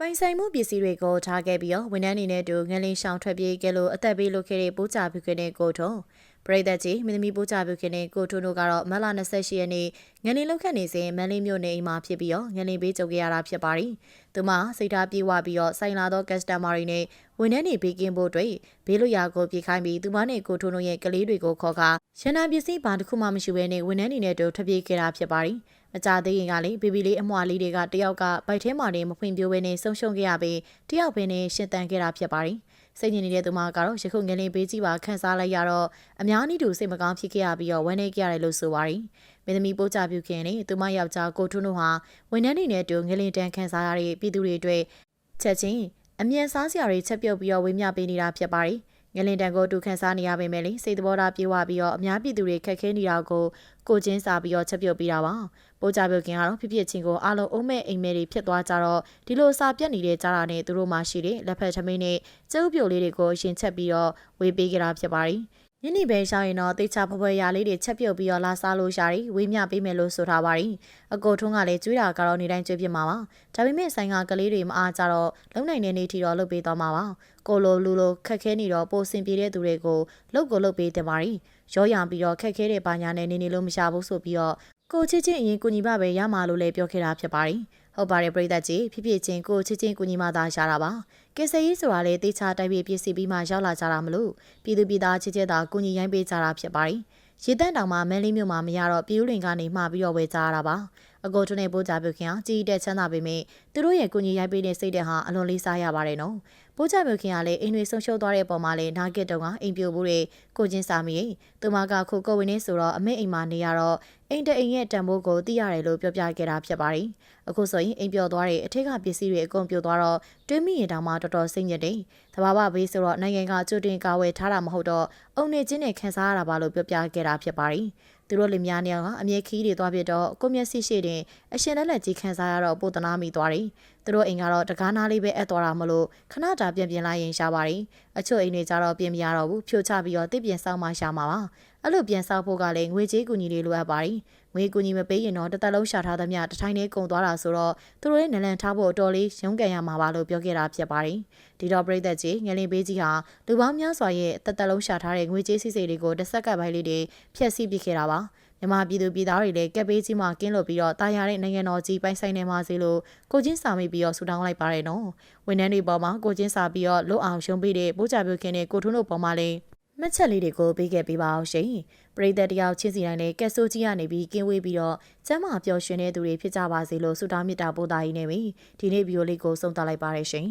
ပိုင်ဆိုင်မှုပစ္စည်းတွေကိုထားခဲ့ပြီးတော့ဝန်ထမ်းအနေနဲ့တူငလင်းရှောင်ထွက်ပြေးခဲ့လို့အသက်ပေးလို့ခဲ့တဲ့ပိုးကြပြုခင်တဲ့ကိုထုံပရိသတ်ကြီးမင်းသမီးပိုးကြပြုခင်တဲ့ကိုထုံတို့ကတော့မတ်လ28ရက်နေ့ငလင်းလောက်ခတ်နေစဉ်မန်လေးမြို့နယ်အိမ်မှာဖြစ်ပြီးတော့ငလင်းပေးကြုံခဲ့ရတာဖြစ်ပါတယ်။သူမစိတ်ထားပြေးဝပြီးတော့ဆိုင်လာသောကက်စတမာတွေနဲ့ဝန်ထမ်းတွေဘေးကင်းဖို့အတွက်ဘေးလွတ်ရာကိုပြေးခိုင်းပြီးသူမနဲ့ကိုထုံတို့ရဲ့ကလေးတွေကိုခေါ်ကာရန်နာပစ္စည်းဘာတစ်ခုမှမရှိဘဲနဲ့ဝန်ထမ်းတွေနဲ့တူထွက်ပြေးခဲ့တာဖြစ်ပါတယ်။ မကြသေးရင်ကလေဘီဘီလေးအမွှာလေးတွေကတယောက်ကဗိုက်ထဲမှာနေမဖွင့်ပြိုးဘဲနဲ့ဆုံးရှုံးခဲ့ရပြီးတယောက်ပဲနဲ့ရှင်တန်ခဲ့တာဖြစ်ပါတယ်။စိတ်ညစ်နေတဲ့သူမကတော့ရခုငလင်ပေးကြီးပါခန်းစားလိုက်ရတော့အများကြီးတူစိတ်မကောင်းဖြစ်ခဲ့ရပြီးတော့ဝမ်းနည်းခဲ့ရတယ်လို့ဆိုပါတယ်။မင်းသမီးပိုးကြပြုခင်နဲ့သူမယောက်ျားကိုထွန်းတို့ဟာဝန်ထမ်းတွေနဲ့တူငလင်တန်ခန်းစားရတဲ့ပြည်သူတွေအတွက်ချက်ချင်းအမြန်စားစရာတွေချက်ပြုတ်ပြီးတော့ဝေမျှပေးနေတာဖြစ်ပါတယ်။ ငလင်တန်ကိုတူခန်းစားနေရပေမဲ့လေစိတ်သဘောထားပြေဝပြီးတော့အများပြည်သူတွေခက်ခဲနေတာကိုကိုချင်းစာပြီးတော့ချက်ပြုတ်ပြီးတာပါပိုးကြပြုတ်ခင်ကတော့ဖြစ်ဖြစ်ချင်းကိုအားလုံးအုံးမဲ့အိမ်မဲတွေဖြစ်သွားကြတော့ဒီလိုစာပြက်နေတဲ့ကြားတာနဲ့သူတို့မှရှိတဲ့လက်ဖက်သမင်းနဲ့ကျုပ်ပြုတ်လေးတွေကိုရှင်ချက်ပြီးတော့ဝေပေးကြတာဖြစ်ပါတယ် ညနေပဲရှောင်းရင်တော့တေချာဖွယ်ဖွယ်ရာလေးတွေချက်ပြုတ်ပြီးတော့လာစားလို့ရတယ်ဝေးမြပေးမယ်လို့ဆိုထားပါတယ်အကိုထုံးကလည်းကျွေးတာကတော့နေတိုင်းကျွေးပြမှာပါဒါပေမဲ့ဆိုင်ကကလေးတွေမအားကြတော့လုံနိုင်တဲ့နေ့ထီတော့လုပ်ပေးသွားမှာပါကိုလိုလူလိုခက်ခဲနေတော့ပိုစင်ပြေတဲ့သူတွေကိုလုတ်ကိုလုတ်ပေးတယ်ပါတယ်ရောရံပြီးတော့ခက်ခဲတဲ့ဘာညာနဲ့နေနေလို့မရှာဘူးဆိုပြီးတော့ကိုချစ်ချင်းအရင်ကိုညီမပဲရမှာလို့လည်းပြောခဲ့တာဖြစ်ပါတယ် ဟုတ်ပါတယ်ပြိသက်ကြီးဖြစ်ဖြစ်ချင်းကိုချစ်ချင်းကိုညီမသာရှာတာပါကင်ဆယ်ရေးဆိုတာလေတေချာတိုက်ပြပြစီပြီးမှရောက်လာကြတာမလို့ပြည်သူပြည်သားချစ်ချက်သာကိုညီရိုင်းပေးကြတာဖြစ်ပါတယ်ရေတန်းတောင်မှာမန်လေးမြို့မှာမရတော့ပြည်ဦးလင်ကနေမှာပြီးတော့ဝယ်ကြရတာပါ အကိုထုံးနဲ့ပိုးကြပြုခင်အောင်ကြီးတဲ့ချမ်းသာပေမဲ့သူတို့ရဲ့ကိုညီရိုက်ပေးတဲ့စိတ်တဲ့ဟာအလွန်လေးစားရပါတယ်နော်ပိုးကြပြုခင်ကလည်းအိမ်တွေဆုံးရှုံးသွားတဲ့အပေါ်မှာလည်းနာဂစ်တုံကအိမ်ပြိုမှုတွေကိုချင်းစာမိသူမကခုကိုဝင်နေဆိုတော့အမေအိမ်မှာနေရတော့အိမ်တအိမ်ရဲ့တန်ဖိုးကိုသိရတယ်လို့ပြောပြခဲ့တာဖြစ်ပါတယ်အခုဆိုရင်အိမ်ပြော်သွားတဲ့အထက်ကပစ္စည်းတွေအကုန်ပြိုသွားတော့တွင်းမိရင်တောင်မှတော်တော်စိတ်ညစ်တယ်။တဘာဝဘေးဆိုတော့နိုင်ငံကကြိုတင်ကာဝယ်ထားတာမဟုတ်တော့အုံနေချင်းနဲ့ခန်းစားရတာပါလို့ပြောပြခဲ့တာဖြစ်ပါတယ်။ သူတို့လင်မယားနှစ်ယောက်ကအမြဲခီးတွေသွားပြတော့ကိုမျက်စိရှိတဲ့အရှင်လက်လက်ကြီးခန်းစားရတော့ပိုတနာမိသွားတယ်။ သူတို့အိမ်ကတော့တကားနာလေးပဲအပ်သွားတာမလို့ခဏတာပြင်ပြင်လိုက်ရင်ရှားပါတယ်။အချို့အိမ်တွေကြတော့ပြင်မရတော့ဘူးဖြိုချပြီးတော့တစ်ပြင်ဆောက်မှရှာမှာပါ။အဲ့လိုပြန်ဆောက်ဖို့ကလည်းငွေကြေးကူညီလေးလိုအပ်ပါတယ်ငွေကူညီမပေးရင်တော့တစ်သက်လုံးရှာထားသမျှတထိုင်းနဲ့ကုန်သွားတာဆိုတော့သူတို့ရဲ့နလန်ထားဖို့အတော်လေးရုန်းကန်ရမှာပါလို့ပြောခဲ့တာဖြစ်ပါတယ်ဒီတော့ပြည်သက်ကြီးငလင်ပေးကြီးဟာလူပေါင်းများစွာရဲ့တစ်သက်လုံးရှာထားတဲ့ငွေကြေးစီစီတွေကိုတစ်ဆက်ကပ်ပိုင်းလေးတွေဖျက်ဆီးပစ်ခဲ့တာပါ မြန်မာပြည်သူပြည်သားတွေလည်းကက်ပေးကြီးမှကင်းလို့ပြီးတော့တာယာတဲ့နိုင်ငံတော်ကြီးပိုင်ဆိုင်နေမှာစီလို့ကိုချင်းစာမိပြီးတော့ဆူတောင်းလိုက်ပါတယ်နော်ဝန်ထမ်းတွေပေါ်မှာကိုချင်းစာပြီးတော့လွတ်အောင်ရှုံးပေးတဲ့ပိုးကြပြုခင်းတဲ့ကိုထွန်းတို့ပေါ်မှာလည်းမှတ်ချက်လေးတွေကိုပေးခဲ့ပေးပါအောင်ရှင်ပရိသတ်တယောက်ချင်းစီတိုင်းလည်းကက်ဆိုကြီးကနေပြီးကင်းဝေးပြီးတော့ကျမ်းမာပျော်ရွှင်တဲ့သူတွေဖြစ်ကြပါစေလို့ဆုတောင်းမေတ္တာပို့သရင်းနေပြီဒီနေ့ဗီဒီယိုလေးကိုဆုံးသတ်လိုက်ပါရရှင်